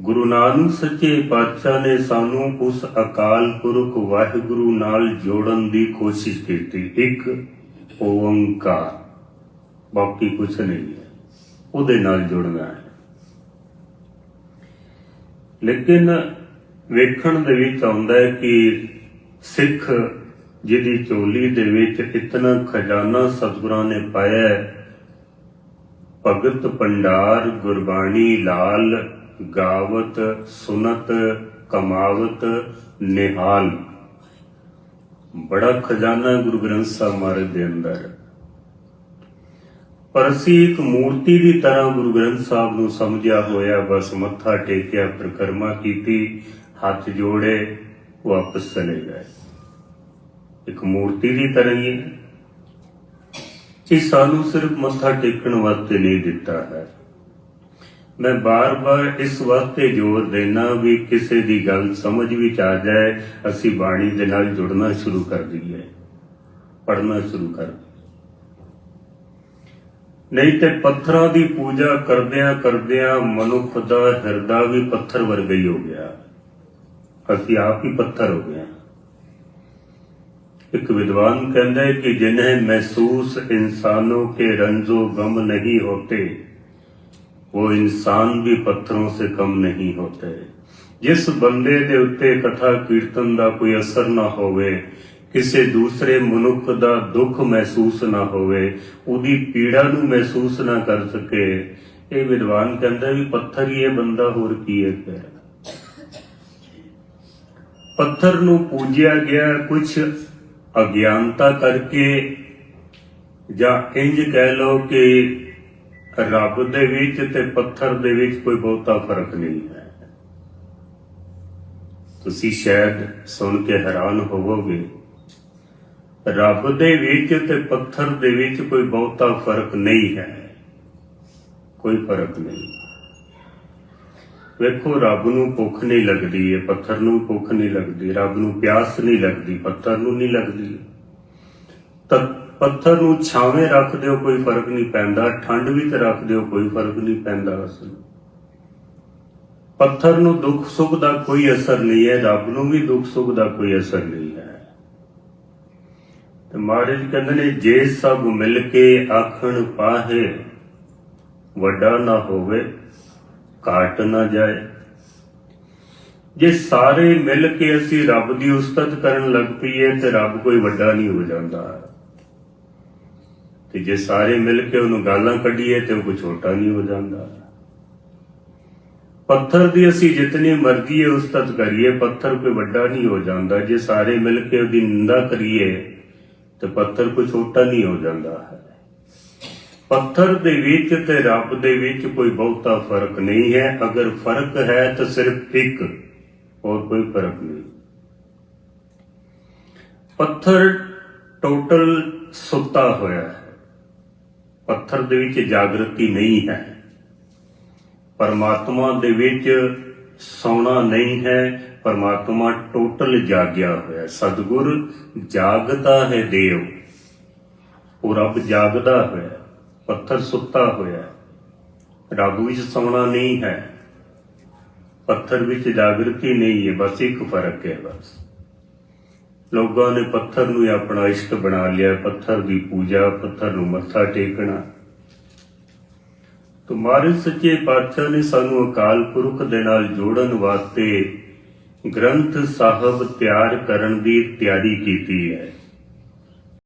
ਗੁਰੂ ਨਾਨਕ ਸੱਚੇ ਪਾਤਸ਼ਾਹ ਨੇ ਸਾਨੂੰ ਉਸ ਅਕਾਲ ਪੁਰਖ ਵਾਹਿਗੁਰੂ ਨਾਲ ਜੋੜਨ ਦੀ ਕੋਸ਼ਿਸ਼ ਕੀਤੀ। ਇੱਕ ਓੰਕਾਰ। ਬਾਕੀ ਕੁਝ ਨਹੀਂ ਹੈ। ਉਹਦੇ ਨਾਲ ਜੁੜਨਾ ਹੈ। ਲੇਕਿਨ ਵੇਖਣ ਦੇ ਵਿੱਚ ਆਉਂਦਾ ਹੈ ਕਿ ਸਿੱਖ ਜਿਹਦੀ ਝੋਲੀ ਦੇ ਵਿੱਚ ਇਤਨਾ ਖਜ਼ਾਨਾ ਸਤਿਗੁਰਾਂ ਨੇ ਪਾਇਆ ਹੈ, ਭਗਤ ਭੰਡਾਰ, ਗੁਰਬਾਣੀ, ਲਾਲ ਗਾਵਤ, ਸੁਨਤ, ਕਮਾਵਤ, ਨਿਹਾਲ। ਬੜਾ ਖਜ਼ਾਨਾ ਗੁਰੂ ਗ੍ਰੰਥ ਸਾਹਿਬ ਮਹਾਰਾਜ ਦੇ ਅੰਦਰ। ਹੈ। ਪਰ ਅਸੀਂ ਇੱਕ ਮੂਰਤੀ ਦੀ ਤਰ੍ਹਾਂ ਗੁਰੂ ਗ੍ਰੰਥ ਸਾਹਿਬ ਨੂੰ ਸਮਝਿਆ ਹੋਇਆ, ਬਸ ਮੱਥਾ ਟੇਕਿਆ, ਪ੍ਰਕਰਮਾ ਕੀਤੀ, ਹੱਥ ਜੋੜੇ, ਵਾਪਸ ਚਲੇ ਗਏ। ਇੱਕ ਮੂਰਤੀ ਦੀ ਤਰ੍ਹਾਂ ਹੀ ਹੈ। ਇਹ ਸਾਨੂੰ ਸਿਰਫ ਮੱਥਾ ਟੇਕਣ ਵਾਸਤੇ ਨਹੀਂ ਦਿੱਤਾ ਹੈ। ਮੈਂ ਬਾਰ-ਬਾਰ ਇਸ ਵਾਸਤੇ ਜ਼ੋਰ ਦੇਣਾ ਵੀ ਕਿਸੇ ਦੀ ਗੱਲ ਸਮਝ ਵਿੱਚ ਆ ਜਾਏ, ਅਸੀਂ ਬਾਣੀ ਦੇ ਨਾਲ ਜੁੜਨਾ ਸ਼ੁਰੂ ਕਰ ਦਈਏ ਪੜਨਾ ਸ਼ੁਰੂ ਕਰ ਨਹੀਂ ਤੇ ਪੱਥਰਾਂ ਦੀ ਪੂਜਾ ਕਰਦਿਆਂ ਕਰਦਿਆਂ ਮਨੁੱਖ ਦਾ ਹਿਰਦਾ ਵੀ ਪੱਥਰ ਵਰਗਾ ਹੀ ਹੋ ਗਿਆ। ਅਸੀਂ ਆਪ ਹੀ ਪੱਥਰ ਹੋ ਗਏ ਇੱਕ ਵਿਦਵਾਨ ਕਹਿੰਦਾ ਹੈ ਕਿ ਜਿਨ੍ਹਾਂ ਮਹਿਸੂਸ ਇਨਸਾਨੋ ਕੇ ਰੰਜੋ ਗਮ ਨਹੀਂ ਹੋਤੇ वो इंसान भी पत्थरों से कम नहीं होते ਜਿਸ ਬੰਦੇ ਦੇ ਉੱਤੇ ਕਥਾ ਕੀਰਤਨ ਦਾ ਕੋਈ ਅਸਰ ਨਾ ਹੋਵੇ ਕਿਸੇ ਦੂਸਰੇ ਮਨੁੱਖ ਦਾ ਦੁੱਖ ਮਹਿਸੂਸ ਨਾ ਹੋਵੇ ਉਹਦੀ ਪੀੜਾ ਨੂੰ ਮਹਿਸੂਸ ਨਾ ਕਰ ਸਕੇ ਇਹ ਵਿਦਵਾਨ ਕਹਿੰਦਾ ਵੀ ਪੱਥਰ ਹੀ ਇਹ ਬੰਦਾ ਹੋਰ ਕੀ ਹੈ ਫਿਰ ਪੱਥਰ ਨੂੰ ਪੂਜਿਆ ਗਿਆ ਕੁਝ ਅਗਿਆਨਤਾ ਕਰਕੇ ਜਾਂ ਇੰਜ ਕਹਿ ਲਓ ਕਿ ਰੱਬ ਦੇ ਵਿੱਚ ਤੇ ਪੱਥਰ ਦੇ ਵਿੱਚ ਕੋਈ ਬਹੁਤਾ ਫ਼ਰਕ ਨਹੀਂ ਹੈ। ਤੁਸੀਂ ਸ਼ਾਇਦ ਸੁਣ ਕੇ ਹੈਰਾਨ ਹੋਵੋਗੇ, ਰੱਬ ਦੇ ਵਿੱਚ ਤੇ ਪੱਥਰ ਦੇ ਵਿੱਚ ਕੋਈ ਬਹੁਤਾ ਫ਼ਰਕ ਨਹੀਂ ਹੈ। ਕੋਈ ਫ਼ਰਕ ਨਹੀਂ। ਵੇਖੋ, ਰੱਬ ਨੂੰ ਭੁੱਖ ਨਹੀਂ ਲੱਗਦੀ ਹੈ ਪੱਥਰ ਨੂੰ ਭੁੱਖ ਨਹੀਂ ਲੱਗਦੀ, ਰੱਬ ਨੂੰ ਪਿਆਸ ਨਹੀਂ ਲੱਗਦੀ, ਪੱਥਰ ਨੂੰ ਨਹੀਂ ਲੱਗਦੀ। ਤਾਂ ਪੱਥਰ ਨੂੰ ਛਾਵੇਂ ਰੱਖ ਦਿਓ, ਕੋਈ ਫ਼ਰਕ ਨਹੀਂ ਪੈਂਦਾ। ਠੰਡ ਵਿੱਚ ਰੱਖ ਦਿਓ, ਕੋਈ ਫ਼ਰਕ ਨਹੀਂ ਪੈਂਦਾ ਉਸ ਪੱਥਰ ਨੂੰ ਦੁੱਖ ਸੁੱਖ ਦਾ ਕੋਈ ਅਸਰ ਨਹੀਂ ਹੈ, ਰੱਬ ਨੂੰ ਵੀ ਦੁੱਖ ਸੁੱਖ ਦਾ ਕੋਈ ਅਸਰ ਨਹੀਂ ਹੈ। ਤੇ ਮਹਾਰਾਜ ਕਹਿੰਦੇ ਨੇ, ਜੇ ਸਭ ਮਿਲ ਕੇ ਆਖਣ ਪਾਹੇ, ਵੱਡਾ ਨਾ ਹੋਵੇ, ਘਾਟ ਨਾ ਜਾਏ। ਜੇ ਸਾਰੇ ਮਿਲ ਕੇ ਅਸੀਂ ਰੱਬ ਦੀ ਉਸਤਤ ਕਰਨ ਲੱਗ ਪਈਏ, ਤੇ ਰੱਬ ਕੋਈ ਵੱਡਾ ਨਹੀਂ ਹੋ ਜਾਂਦਾ। ਤੇ ਜੇ ਸਾਰੇ ਮਿਲ ਕੇ ਉਹਨੂੰ ਗਾਲਾਂ ਕੱਢੀਏ ਤੇ ਉਹ ਕੋਈ ਛੋਟਾ ਨਹੀਂ ਹੋ ਜਾਂਦਾ। ਪੱਥਰ ਦੀ ਅਸੀਂ ਜਿਤਨੀ ਮਰਜ਼ੀ ਹੈ ਉਸਤਤ ਕਰੀਏ, ਪੱਥਰ ਕੋਈ ਵੱਡਾ ਨਹੀਂ ਹੋ ਜਾਂਦਾ। ਜੇ ਸਾਰੇ ਮਿਲ ਕੇ ਉਹਦੀ ਨਿੰਦਾ ਕਰੀਏ, ਤੇ ਪੱਥਰ ਕੋਈ ਛੋਟਾ ਨਹੀਂ ਹੋ ਜਾਂਦਾ ਹੈ। ਪੱਥਰ ਦੇ ਵਿੱਚ ਤੇ ਰੱਬ ਦੇ ਵਿੱਚ ਕੋਈ ਬਹੁਤਾ ਫ਼ਰਕ ਨਹੀਂ ਹੈ। ਅਗਰ ਫ਼ਰਕ ਹੈ ਤਾਂ ਸਿਰਫ ਇੱਕ, ਹੋਰ ਕੋਈ ਫ਼ਰਕ ਨਹੀਂ। ਪੱਥਰ ਟੋਟਲ ਸੁੱਤਾ ਹੋਇਆ ਹੈ। ਪੱਥਰ ਦੇ ਵਿੱਚ ਜਾਗਰਤੀ ਨਹੀਂ ਹੈ। ਪਰਮਾਤਮਾ ਦੇ ਵਿੱਚ ਸੌਣਾ ਨਹੀਂ ਹੈ। ਪਰਮਾਤਮਾ ਟੋਟਲ ਜਾਗਿਆ ਹੋਇਆ। ਸਤਿਗੁਰ ਜਾਗਦਾ ਹੈ ਦੇਵ। ਉਹ ਰੱਬ ਜਾਗਦਾ ਹੋਇਆ। ਪੱਥਰ ਸੁੱਤਾ ਹੋਇਆ। ਰੱਬ ਵਿੱਚ ਸੌਣਾ ਨਹੀਂ ਹੈ। ਪੱਥਰ ਵਿੱਚ ਜਾਗਰਤੀ ਨਹੀਂ ਹੈ। ਬਸ ਇੱਕ ਫ਼ਰਕ ਹੈ ਬਸ। ਲੋਕਾਂ ਨੇ ਪੱਥਰ ਨੂੰ ਹੀ ਆਪਣਾ ਇਸ਼ਕ ਬਣਾ ਲਿਆ, ਪੱਥਰ ਦੀ ਪੂਜਾ, ਪੱਥਰ ਨੂੰ ਮੱਥਾ ਟੇਕਣਾ। ਤੁਮਾਰੇ ਸੱਚੇ ਪਾਤਸ਼ਾਹ ਨੇ ਸਾਨੂੰ ਅਕਾਲ ਪੁਰਖ ਦੇ ਨਾਲ ਜੋੜਨ ਵਾਸਤੇ ਗ੍ਰੰਥ ਸਾਹਿਬ ਤਿਆਰ ਕਰਨ ਦੀ ਤਿਆਰੀ ਕੀਤੀ ਹੈ।